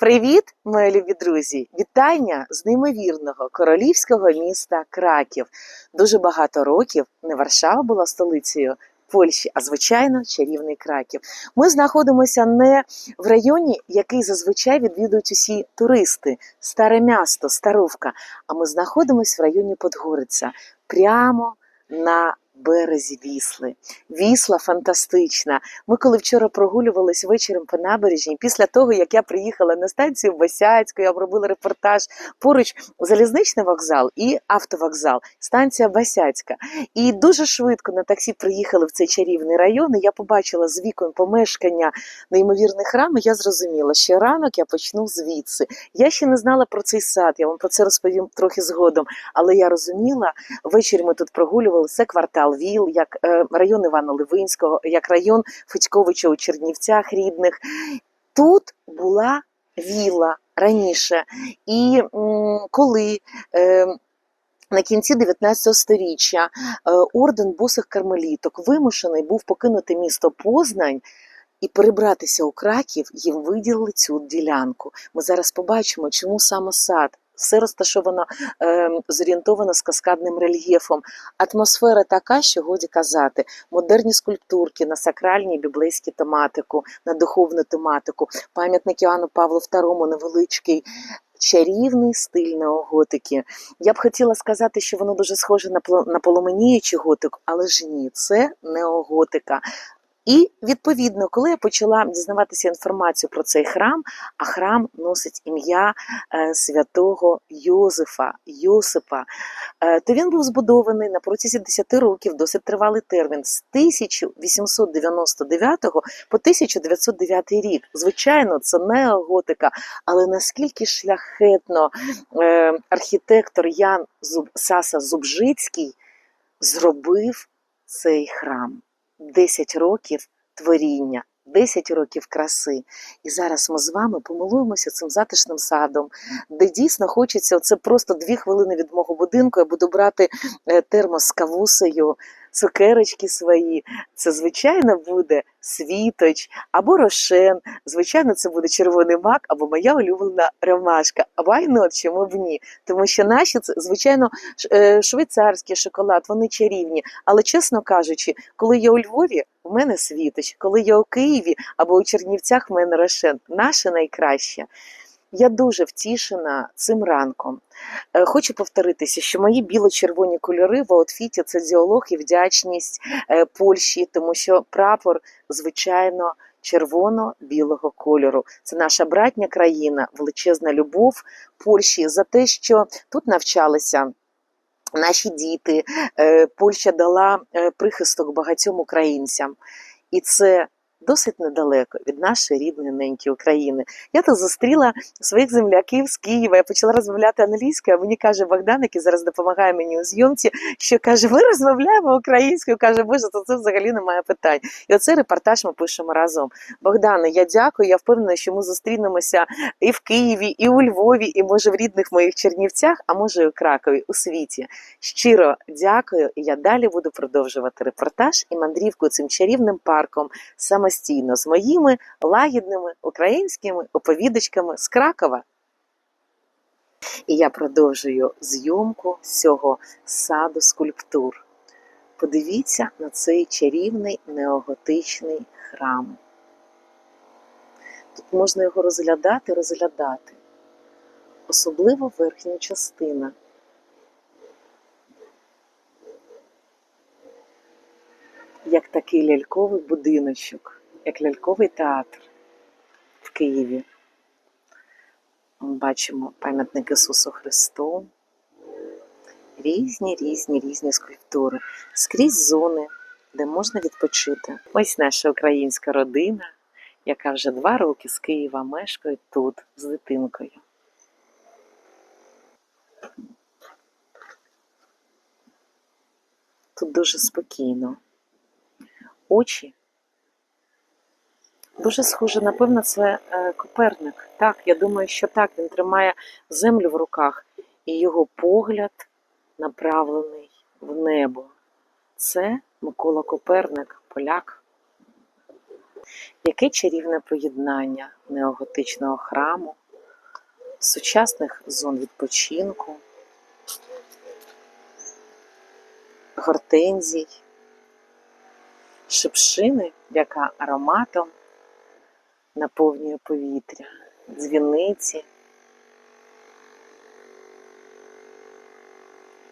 Привіт, мої любі друзі! Вітання з неймовірного королівського міста Краків. Дуже багато років не Варшава була столицею Польщі, а звичайно, чарівний Краків. Ми знаходимося не в районі, який зазвичай відвідують усі туристи, старе місто, Старовка. А ми знаходимося в районі Подгориця, прямо на березі Вісли. Вісла фантастична. Ми коли вчора прогулювались вечором по набережні, після того як я приїхала на станцію Басяцьку, я обробила репортаж поруч залізничний вокзал і автовокзал, станція Басяцька. І дуже швидко на таксі приїхали в цей чарівний район. і Я побачила з вікон помешкання неймовірних храму. Я зрозуміла, що ранок я почну звідси. Я ще не знала про цей сад. Я вам про це розповім трохи згодом. Але я розуміла, ввечері ми тут прогулювали це квартал ВІЛ, як е, район Івана Ливинського, як район Федьковича у Чернівцях рідних. Тут була вілла раніше. І коли е, на кінці 19 століття е, орден босих кармеліток вимушений був покинути місто Познань. І перебратися у Краків їм виділили цю ділянку. Ми зараз побачимо, чому саме сад. Все розташовано е, зорієнтовано з каскадним рельєфом. Атмосфера така, що годі казати. Модерні скульптурки на сакральні біблейські тематику, на духовну тематику, пам'ятник Іоанну Павлу II невеличкий. Чарівний стиль неоготики. Я б хотіла сказати, що воно дуже схоже на поломеніючий готик, але ж ні, це неоготика. І відповідно, коли я почала дізнаватися інформацію про цей храм, а храм носить ім'я е, святого Йозефа, Йосипа, е, то він був збудований на протязі 10 років, досить тривалий термін, з 1899 по 1909 рік. Звичайно, це неоготика, але наскільки шляхетно е, архітектор Ян Саса Зубжицький зробив цей храм. 10 років творіння, 10 років краси. І зараз ми з вами помилуємося цим затишним садом, де дійсно хочеться це просто дві хвилини від мого будинку. Я буду брати е, термос з кавусею, цукерочки свої. Це, звичайно, буде світоч або рошен. Звичайно, це буде червоний мак або моя улюблена ромашка. Why not? чому б ні? Тому що наші, це, звичайно, е, швейцарський шоколад, вони чарівні. Але чесно кажучи, коли я у Львові, в мене світоч, коли я у Києві або у Чернівцях, в мене рошен. Наше найкраще. Я дуже втішена цим ранком. Е, Хочу повторитися, що мої біло-червоні кольори в аутфіті це діалог і вдячність е, Польщі, тому що прапор, звичайно, червоно-білого кольору. Це наша братня країна, величезна любов Польщі за те, що тут навчалися. Наші діти, Е, Польща дала прихисток багатьом українцям, і це досить недалеко від нашої рідної неньки України. Я тут зустріла своїх земляків з Києва. Я почала розмовляти англійською. Мені каже Богдан, який зараз допомагає мені у зйомці, що каже: ми розмовляємо українською. Каже, Боже, то це взагалі немає питань. І оцей репортаж ми пишемо разом. Богдане, я дякую. Я впевнена, що ми зустрінемося і в Києві, і у Львові, і може в рідних моїх Чернівцях, а може і у Кракові, у світі. Щиро дякую, і я далі буду продовжувати репортаж і мандрівку цим чарівним парком самостійно з моїми лагідними українськими оповідачками з Кракова. І я продовжую зйомку цього саду скульптур. Подивіться на цей чарівний неоготичний храм. Тут можна його розглядати, розглядати, особливо верхня частина. Як такий ляльковий будиночок, як ляльковий театр в Києві. Ми бачимо пам'ятник Ісусу Христу. Різні, різні, різні скульптури. Скрізь зони, де можна відпочити. Ось наша українська родина, яка вже два роки з Києва мешкає тут з дитинкою. Тут дуже спокійно. Очі дуже схоже, напевно, це е, Коперник. Так, я думаю, що так. Він тримає землю в руках, і його погляд направлений в небо. Це Микола Коперник, поляк. Яке чарівне поєднання неоготичного храму сучасних зон відпочинку, гортензій, шипшини, яка ароматом наповнює повітря, дзвіниці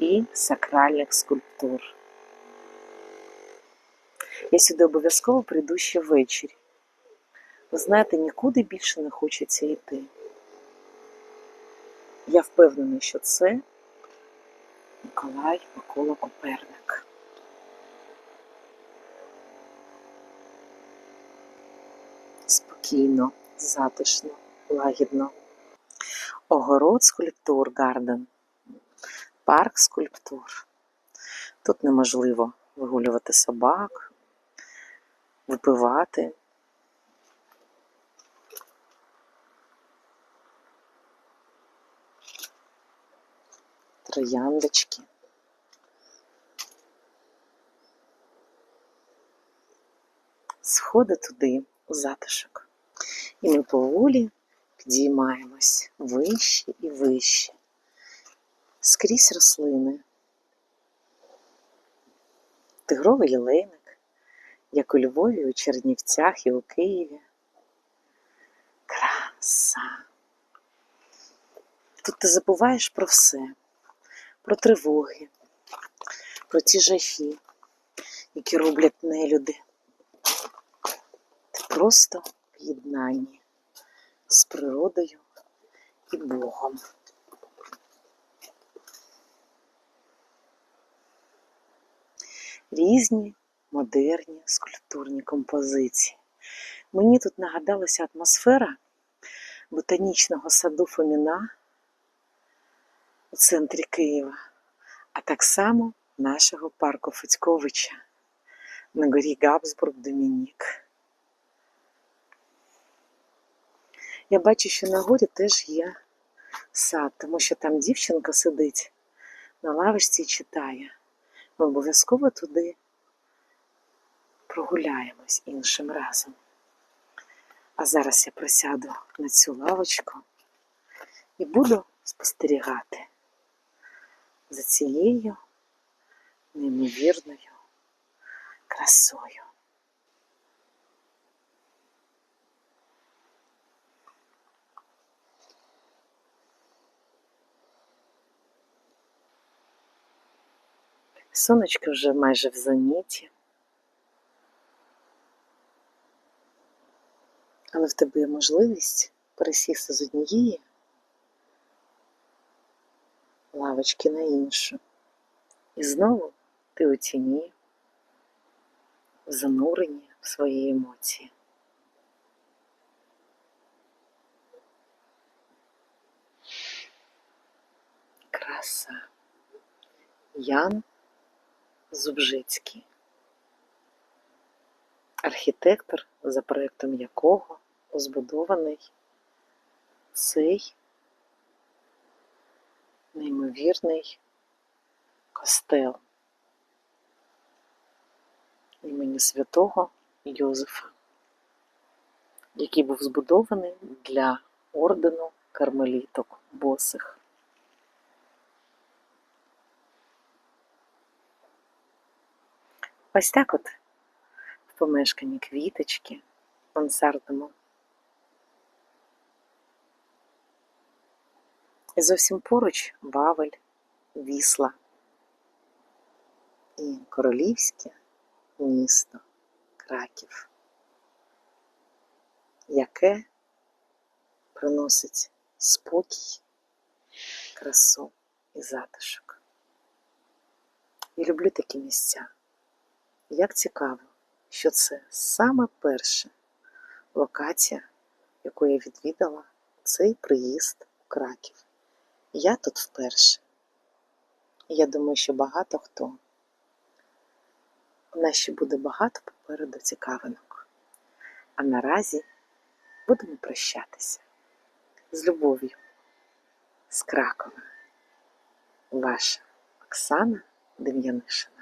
і сакральних скульптур. Я сюди обов'язково прийду ще ввечері. Ви знаєте, нікуди більше не хочеться йти. Я впевнений, що це Миколай Микола Коперник. Спокійно, затишно, лагідно. Огород скульптур Гарден. Парк скульптур. Тут неможливо вигулювати собак, випивати. Трояндочки. Сходи туди, у затишок. І ми поволі підіймаємось вище і вище. Скрізь рослини. Тигровий лілейник, як у Львові, у Чернівцях і у Києві. Краса. Тут ти забуваєш про все, про тривоги, про ті жахи, які роблять нелюди. Ти просто єднанні з природою і Богом. Різні модерні скульптурні композиції. Мені тут нагадалася атмосфера ботанічного саду Фоміна у центрі Києва, а так само нашого парку Федьковича на горі Габсбург Домінік. Я бачу, що на горі теж є сад, тому що там дівчинка сидить на лавочці і читає. Ми обов'язково туди прогуляємось іншим разом. А зараз я присяду на цю лавочку і буду спостерігати за цією неймовірною красою. Сонечко вже майже в зеніті. Але в тебе є можливість пересісти з однієї лавочки на іншу. І знову ти у тіні, занурені в свої емоції. Краса. Ян Зубжицький. Архітектор, за проєктом якого збудований цей неймовірний костел імені святого Йозефа, який був збудований для ордену кармеліток босих. Ось так от в помешканні квіточки, в мансардному. І зовсім поруч Вавель, Вісла і королівське місто Краків, яке приносить спокій, красу і затишок. Я люблю такі місця. Як цікаво, що це саме перша локація, яку я відвідала цей приїзд у Краків. Я тут вперше. Я думаю, що багато хто. У нас ще буде багато попереду цікавинок. А наразі будемо прощатися з любов'ю, з Кракова. Ваша Оксана Дем'янишина.